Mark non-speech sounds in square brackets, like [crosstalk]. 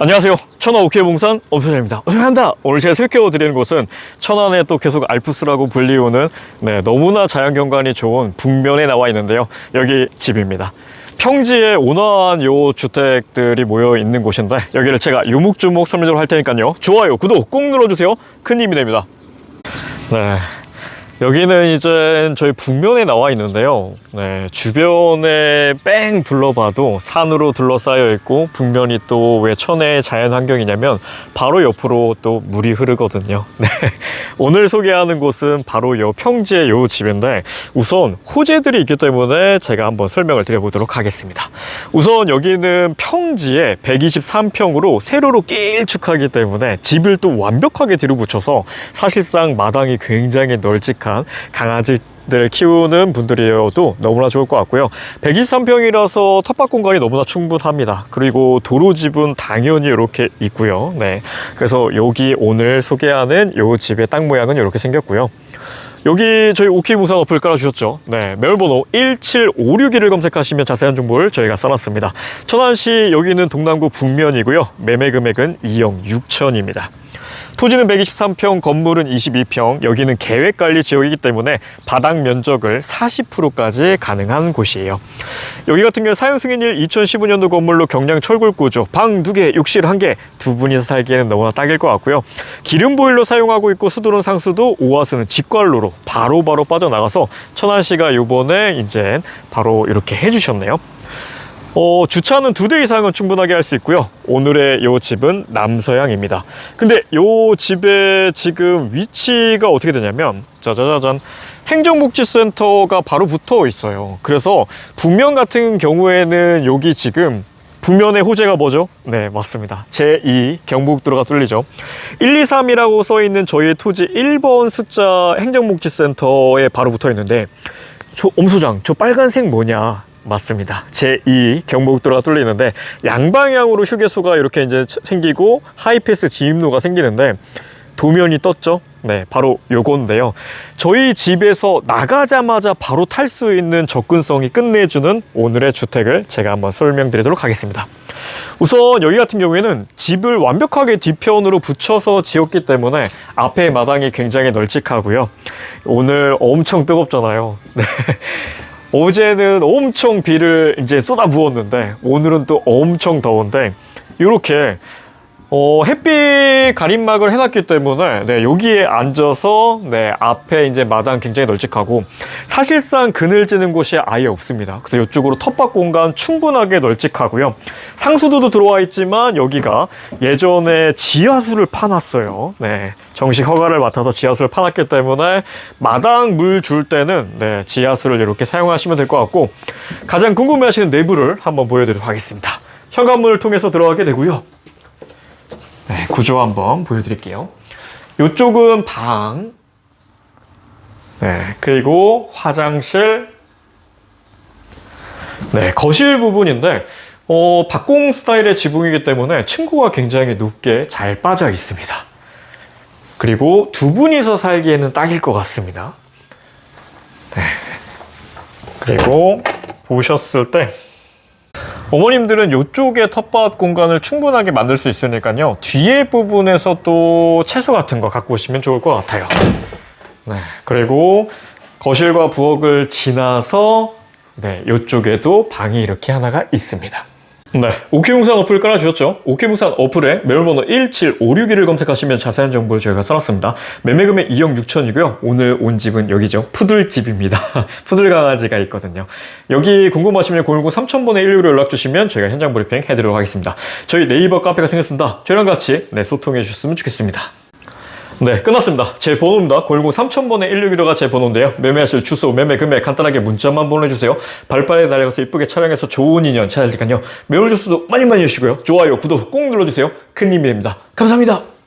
안녕하세요. 천안 오케이봉산 엄선입니다. 어서한다. 오늘 제가 살펴드리는 곳은 천안에 또 계속 알프스라고 불리우는 네, 너무나 자연경관이 좋은 북면에 나와 있는데요. 여기 집입니다. 평지에 온화한 요 주택들이 모여 있는 곳인데 여기를 제가 유목주목 설명을 할 테니까요. 좋아요, 구독 꼭 눌러주세요. 큰 힘이 됩니다. 네. 여기는 이제 저희 북면에 나와 있는데요. 네, 주변에 뺑 둘러봐도 산으로 둘러싸여 있고 북면이 또 왜 천혜의 자연 환경이냐면 바로 옆으로 또 물이 흐르거든요. [laughs] 네. 오늘 소개하는 곳은 바로 요 평지의 요 집인데 우선 호재들이 있기 때문에 제가 한번 설명을 드려보도록 하겠습니다. 우선 여기는 평지에 123평으로 세로로 길쭉하기 때문에 집을 또 완벽하게 뒤로 붙여서 사실상 마당이 굉장히 널찍한 강아지 들 키우는 분들이어도 너무나 좋을 것 같고요. 123평이라서 텃밭 공간이 너무나 충분합니다. 그리고 도로 집은 당연히 이렇게 있고요. 네. 그래서 여기 오늘 소개하는 요 집의 땅 모양은 이렇게 생겼고요. 여기 저희 오키 무산 어플 깔아주셨죠? 네, 매월번호 1756을 검색하시면 자세한 정보를 저희가 써놨습니다. 천안시 여기는 동남구 북면이고요. 매매 금액은 2억 6천입니다. 토지는 123평, 건물은 22평, 여기는 계획관리 지역이기 때문에 바닥 면적을 40%까지 가능한 곳이에요. 여기 같은 경우 사용 승인일 2015년도 건물로 경량 철골 구조, 방 2개, 욕실 1개, 두 분이서 살기에는 너무나 딱일 것 같고요. 기름 보일러 사용하고 있고 수도는 상수도, 오화수는 직관로로 바로 바로 빠져나가서 천안시가 요번에 이제 바로 이렇게 해주셨네요. 어, 주차는 두 대 이상은 충분하게 할 수 있고요. 오늘의 요 집은 남서향입니다. 근데 요 집의 지금 위치가 어떻게 되냐면 짜자자잔 행정복지센터가 바로 붙어 있어요. 그래서 북면 같은 경우에는 여기 지금 북면의 호재가 뭐죠? 네, 맞습니다. 제2 경북도로가 뚫리죠. 123이라고 써 있는 저희의 토지 1번 숫자 행정복지센터에 바로 붙어 있는데 저 엄소장, 저 빨간색 뭐냐? 맞습니다. 제2 경복도로가 뚫리는데 양방향으로 휴게소가 이렇게 이제 생기고 하이패스 진입로가 생기는데 도면이 떴죠. 네, 바로 요건데요. 저희 집에서 나가자마자 바로 탈 수 있는 접근성이 끝내주는 오늘의 주택을 제가 한번 설명드리도록 하겠습니다. 우선 여기 같은 경우에는 집을 완벽하게 뒤편으로 붙여서 지었기 때문에 앞에 마당이 굉장히 널찍하고요. 오늘 엄청 뜨겁잖아요. [laughs] 네. 어제는 엄청 비를 이제 쏟아 부었는데 오늘은 또 엄청 더운데 이렇게 어, 햇빛 가림막을 해놨기 때문에 네, 여기에 앉아서 네, 앞에 이제 마당 굉장히 널찍하고 사실상 그늘지는 곳이 아예 없습니다. 그래서 이쪽으로 텃밭 공간 충분하게 널찍하고요. 상수도도 들어와 있지만 여기가 예전에 지하수를 파놨어요. 네, 정식 허가를 맡아서 지하수를 파놨기 때문에 마당 물 줄 때는 네, 지하수를 이렇게 사용하시면 될 것 같고 가장 궁금해하시는 내부를 한번 보여드리도록 하겠습니다. 현관문을 통해서 들어가게 되고요. 네, 구조 한번 보여드릴게요. 이쪽은 방, 네, 그리고 화장실, 네, 거실 부분인데, 어, 박공 스타일의 지붕이기 때문에 층고가 굉장히 높게 잘 빠져 있습니다. 그리고 두 분이서 살기에는 딱일 것 같습니다. 네. 그리고 보셨을 때, 어머님들은 이쪽에 텃밭 공간을 충분하게 만들 수 있으니까요. 뒤에 부분에서 또 채소 같은 거 갖고 오시면 좋을 것 같아요. 네. 그리고 거실과 부엌을 지나서 네, 이쪽에도 방이 이렇게 하나가 있습니다. 네, 오케이무산 어플 깔아주셨죠? 오케이무산 어플에 매물번호 1756을 검색하시면 자세한 정보를 저희가 써놨습니다. 매매금액 2억 6천이고요. 오늘 온 집은 여기죠. 푸들집입니다. [laughs] 푸들 강아지가 있거든요. 여기 궁금하시면 010 3000번에 119로 연락주시면 저희가 현장 브리핑 해드리도록 하겠습니다. 저희 네이버 카페가 생겼습니다. 저희랑 같이 네, 소통해 주셨으면 좋겠습니다. 네, 끝났습니다. 제 번호입니다. 010 3000번에 161호가 제 번호인데요. 매매하실 주소, 매매 금액 간단하게 문자만 보내주세요. 발빠르게 달려가서 이쁘게 촬영해서 좋은 인연 찾아드릴까요. 매월 주소도 많이 많이 해주시고요. 좋아요, 구독 꼭 눌러주세요. 큰 힘이 됩니다. 감사합니다.